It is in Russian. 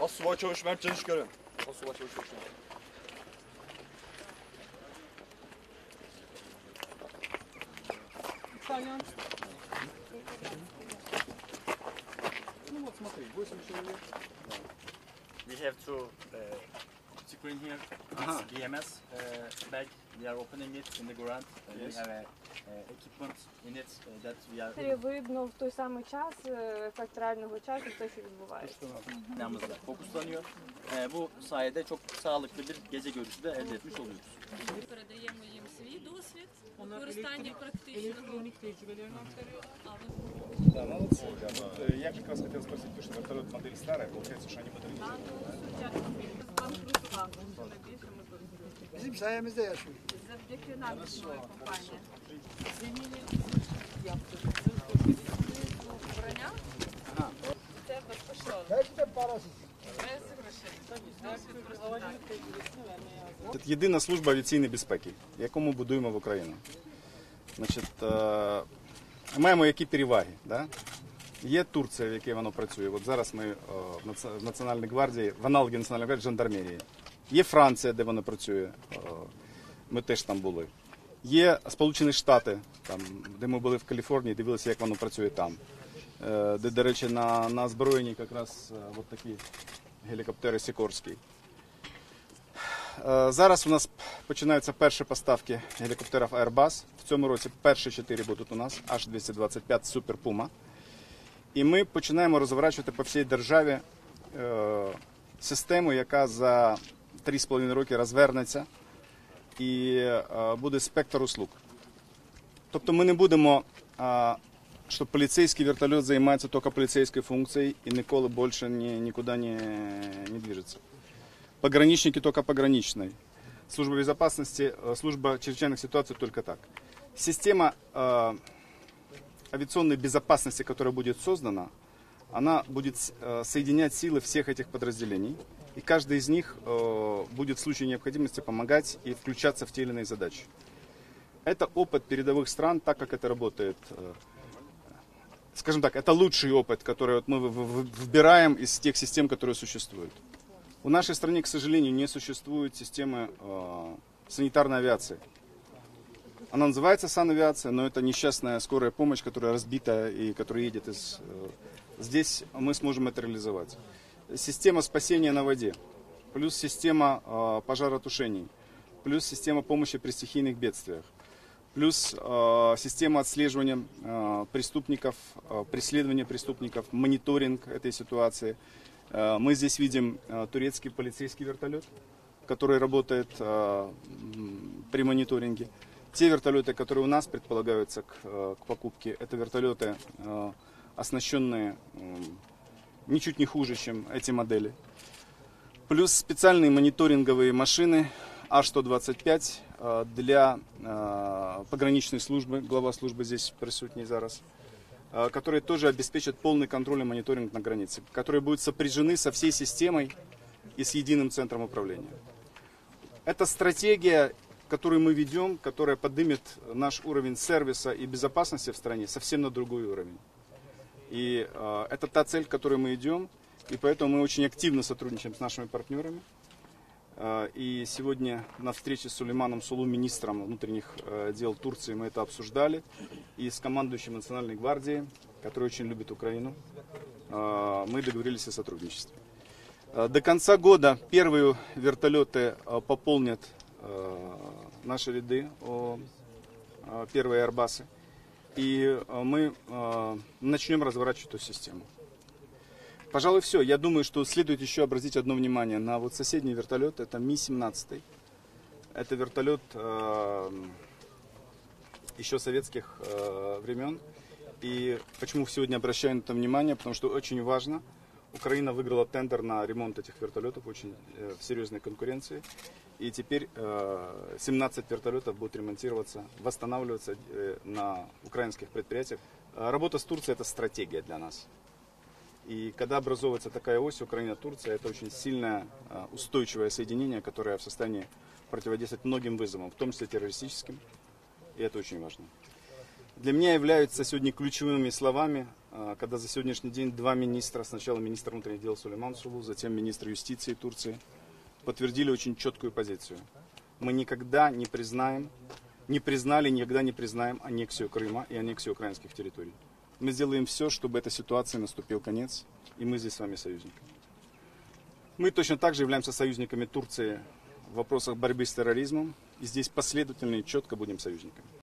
Assubay Çavuş Mert Can İşgören. Assubay Çavuş Mert İtalyan. Ну вот смотри, 8 человек. We have to uh, screen here. Aha. It's EMS uh, bag. We are opening it in the ground. Uh, Yes. We have a uh, equipment in it uh, that we are Це видно в той самий час, е, ефект реального часу, те, що відбувається. binamızda fokuslanıyor. Uh, bu sayede çok sağlıklı bir gece görüşü de elde etmiş oluyoruz. Передаємо їм свій досвід Onlar використання elektro- практичного. elektronik tecrübelerini aktarıyor. А ви Да, молодцы. Да, вот, э, я как раз хотел спросить, потому что вертолет модель старая, получается, что они модернизированы. Bizim sayemizde yaşıyor. завдяки нам існує компанія. Броня це безкоштовно. Belki de parasız. Без грошей. Досвід просто так. Це єдина служба авіаційної безпеки, яку ми будуємо в Україні. Значить, е, маємо які переваги. Да? Є Турція, в якій воно працює. От зараз ми е, в в Національній гвардії, в аналогі Національної гвардії жандармерії. Є Франція, де воно працює. е, Ми теж там були. Є Сполучені Штати, там, де ми були в Каліфорнії, дивилися, як воно працює там. Е, Де, до речі, на, на озброєнні якраз е, от такі гелікоптери Сікорський. Е, Зараз у нас починаються перші поставки гелікоптерів Airbus. В цьому році перші чотири будуть у нас, аж 225 Super Puma. І ми починаємо розворачувати по всій державі е, систему, яка за 3,5 роки розвернеться і е, буде спектр услуг. Тобто ми не будемо, е, що поліцейський вертольот займається тільки поліцейською функцією і ніколи більше ні, нікуди не, не движеться. Пограничники только пограничной. Служба безопасности, э, служба чрезвычайных ситуаций только так. Система э, авиационной безопасности, которая будет создана, она будет э, соединять силы всех этих подразделений. И каждый из них э, будет в случае необходимости помогать и включаться в те или иные задачи. Это опыт передовых стран, так как это работает. э, Скажем так, это лучший опыт, который вот мы выбираем из тех систем, которые существуют. В нашей стране, к сожалению, не существует системы э, санитарной авиации. Она называется санавиация, но это несчастная скорая помощь, которая разбита и которая едет из... э, здесь мы сможем это реализовать. Система спасения на воде, плюс система э, пожаротушений, плюс система помощи при стихийных бедствиях, плюс э, система отслеживания э, преступников, преследования преступников, мониторинг этой ситуации. Мы здесь видим турецкий полицейский вертолет, который работает при мониторинге. Те вертолеты, которые у нас предполагаются к, к покупке, это вертолеты, оснащенные ничуть не хуже, чем эти модели. Плюс специальные мониторинговые машины А125 э, для э, пограничной службы, глава службы здесь присутній зараз, э, которые тоже обеспечат полный контроль и мониторинг на границе, которые будут сопряжены со всей системой и с единым центром управления. Это стратегия, которую мы ведем, которая поднимет наш уровень сервиса и безопасности в стране совсем на другой уровень. И э, это та цель, к которой мы идем, и поэтому мы очень активно сотрудничаем с нашими партнерами. Э, И сегодня на встрече с Сулейманом Сулу, министром внутренних э, дел Турции, мы это обсуждали. И с командующим Национальной гвардии, который очень любит Украину, э, мы договорились о сотрудничестве. До конца года первые вертолеты пополнят наши ряды, первые Airbus. И э, мы э, начнем разворачивать эту систему. Пожалуй, все. Я думаю, что следует еще обратить одно внимание на вот соседний вертолет. Это Ми-17. Это вертолет э, еще советских времен. И почему сегодня обращаю на это внимание? Потому что очень важно. Украина выиграла тендер на ремонт этих вертолетов очень в серьезной конкуренции. И теперь э, 17 вертолетов будут ремонтироваться, восстанавливаться э, на украинских предприятиях. Э, Работа с Турцией это стратегия для нас. И когда образовывается такая ось Украина-Турция, это очень сильное э, устойчивое соединение, которое в состоянии противодействовать многим вызовам, в том числе террористическим. И это очень важно. Для меня являются сегодня ключевыми словами э, когда за сегодняшний день два министра, сначала министр внутренних дел Сулейман Сулу, затем министр юстиции Турции, подтвердили очень четкую позицию. Мы никогда не признаем, не признали, никогда не признаем аннексию Крыма и аннексию украинских территорий. Мы сделаем все, чтобы этой ситуации наступил конец, и мы здесь с вами союзники. Мы точно так же являемся союзниками Турции в вопросах борьбы с терроризмом, и здесь последовательно и четко будем союзниками.